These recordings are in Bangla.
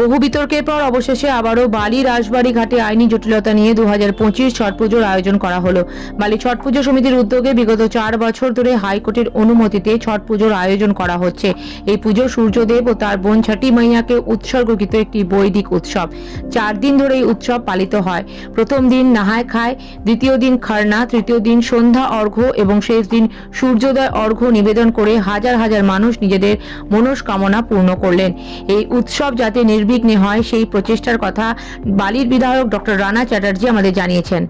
বহু বিতর্কের পর অবশেষে আবারও বালি রাজবাড়ি ঘাটে আইনি জটিলতা নিয়ে দু হাজার পঁচিশ ছট পুজোর আয়োজন করা হলো। বালি ছট পুজো সমিতির উদ্যোগে বিগত চার বছর ধরে হাইকোর্টের অনুমতিতে ছট পুজোর আয়োজন করা হচ্ছে। এই পুজো সূর্যদেব ও তার বোন ছাটি মাইয়াকে উৎসর্গকৃত একটি বৈদিক উৎসব। চার দিন ধরে এই উৎসব পালিত হয়। প্রথম দিন নাহায় খায়, দ্বিতীয় দিন খারনা, তৃতীয় দিন সন্ধ্যা অর্ঘ্য এবং শেষ দিন সূর্যোদয় অর্ঘ্য নিবেদন করে হাজার হাজার মানুষ নিজেদের মনস্কামনা পূর্ণ করলেন। এই উৎসব যাতে নির্বিঘ্নে হয় সেই প্রচেষ্টার কথা বালির বিধায়ক ডক্টর রানা চ্যাটার্জি আমাদের জানিয়েছেন।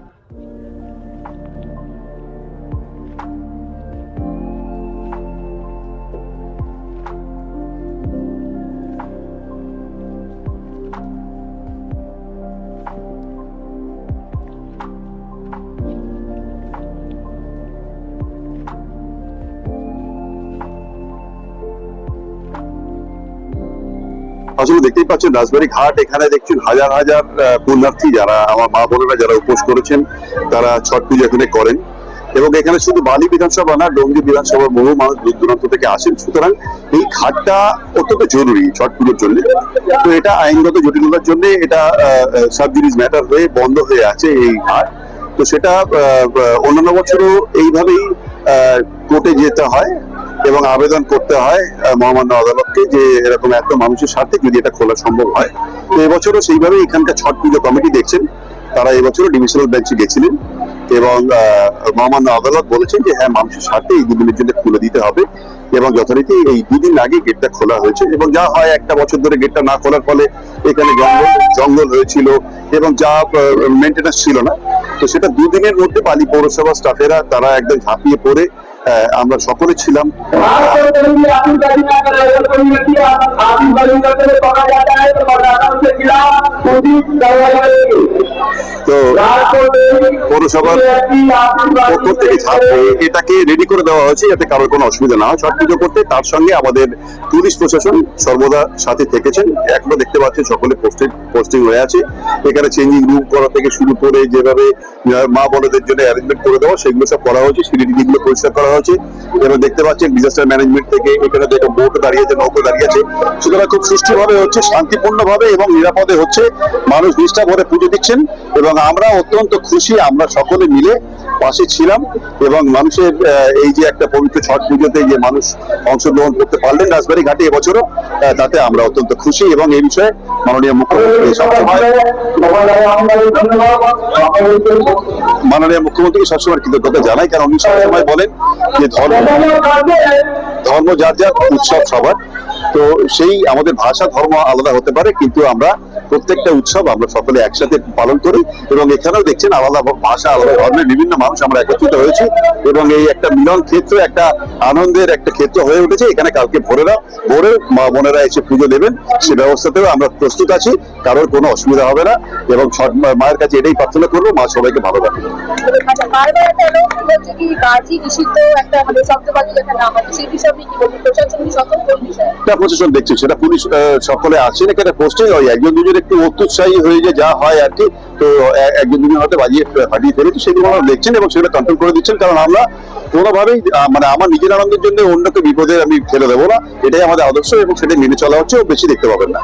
আসলে দেখতেই পাচ্ছেন রাজবাড়ী ঘাট, এখানে দেখছেন হাজার হাজার পুণ্যার্থী যারা, আমার মা বোনেরা যারা উপোস করেছেন, তারা ছট পুজো এখানে করেন। এবং এখানে শুধু বালি বিধানসভা না ডোঙ্গি বিধানসভার বহু মানুষ দূর দূরান্ত থেকে আসেন। সুতরাং এই ঘাটটা অত্যন্ত জরুরি ছট পুজোর জন্য। তো এটা আইনগত জটিলতার জন্য এটা সাব জিনিস ম্যাটার হয়ে বন্ধ হয়ে আছে এই ঘাট। তো সেটা অন্যান্য বছরও এইভাবেই কোর্টে যেতে হয়। এবং আবেদন করতে হয় মহামান্য আদালতকে যে এরকম এত মানুষের স্বার্থে যদি এটা খোলা সম্ভব হয়। তো এবছরও সেইভাবে এখানকার ছট পুজো কমিটি দেখছেন। তারা এবছরও ডিভিশনাল বেঞ্চে গেছিলেন এবং মহামান্য আদালত বলেছেন যে হ্যাঁ মানুষের স্বার্থে এই দুদিনের জন্য খুলে দিতে হবে এবং যথারীতি এই দুদিন আগে গেটটা খোলা হয়েছে এবং যা হয় একটা বছর ধরে গেটটা না খোলার ফলে এখানে জঙ্গল জঙ্গল হয়েছিল এবং যা মেনটেন্যান্স ছিল না। তো সেটা দুদিনের মধ্যে বালি পৌরসভা স্টাফেরা তারা একদম ঝাঁপিয়ে পড়ে আমরা সকলে ছিলাম। তো পৌরসভার পক্ষ থেকে এটাকে রেডি করে দেওয়া হয়েছে যাতে কারোর কোনো অসুবিধা না হয়। পুজো করতে তার সঙ্গে আমাদের পুলিশ প্রশাসন সর্বদা সাথে থেকেছেন। এখনও দেখতে পাচ্ছেন সকলে পোস্টেড পোস্টিং হয়ে আছে। এখানে চেঞ্জিং রুম করা থেকে শুরু করে যেভাবে মা বোনদের জন্য অ্যারেঞ্জমেন্ট করে দেওয়া, সেগুলো সব করা হয়েছে। সিঁড়ি গুলো পরিষ্কার করা হয়েছে। এবার দেখতে পাচ্ছেন ডিজাস্টার ম্যানেজমেন্ট থেকে এখানে দেখো বোট দাঁড়িয়েছে নৌকো দাঁড়িয়েছে সুতরাং খুব সুষ্ঠুভাবে হচ্ছে, শান্তিপূর্ণভাবে এবং নিরাপদে হচ্ছে। মানুষ নিষ্ঠা ভরে পুজো দিচ্ছেন এবং আমরা অত্যন্ত খুশি, আমরা সকলে মিলে পাশে ছিলাম এবং মানুষের এই যে একটা পবিত্র ছট পুজোতে যে মানুষ অংশগ্রহণ করতে পারলেন রাজবাড়ী ঘাটে এবছরও তাতে আমরা অত্যন্ত খুশি এবং এই বিষয়ে মাননীয় মুখ্যমন্ত্রী মাননীয় মুখ্যমন্ত্রীকে সবসময় কৃতজ্ঞতা জানাই, কারণ উনি সবসময় বলেন যে ধর্ম ধর্ম যার যার উৎসব সবার। তো সেই আমাদের ভাষা, ধর্ম আলাদা হতে পারে, কিন্তু আমরা প্রত্যেকটা উৎসব আমরা সকলে একসাথে পালন করি এবং এখানেও দেখছেন আলাদা ভাষা, আলাদা ধর্মের বিভিন্ন মানুষ আমরা একত্রিত হয়েছি এবং এই একটা মিলন ক্ষেত্র, একটা আনন্দের একটা ক্ষেত্র হয়ে উঠেছে। এখানে কালকে ভোরেরা ভোরে মা বোনেরা এসে পুজো দেবেন, সে ব্যবস্থাতেও আমরা প্রস্তুত আছি, কারোর কোনো অসুবিধা হবে না এবং মায়ের কাছে এটাই প্রার্থনা করব, মা সবাইকে ভালো রাখবে আচ্ছা প্রশাসন দেখছে, সেটা পুলিশ সকলে আছে নাকি? একটা পোস্টে হয়, একজন দুজন একটু অত্যুৎসাহী হয়ে যে যা হয় আর কি। তো একজন দুজন হয়তো বাজিয়ে ফাটিয়ে ফেলে তো সেগুলো আমরা দেখছেন এবং সেগুলো কন্ট্রোল করে দিচ্ছেন। কারণ আমরা কোনোভাবেই মানে আমার নিজের আনন্দের জন্য অন্যকে বিপদে আমি ফেলে দেবো না। এটাই আমাদের আদর্শ এবং সেটা মেনে চলা হচ্ছে, ও বেশি দেখতে পাবেন না।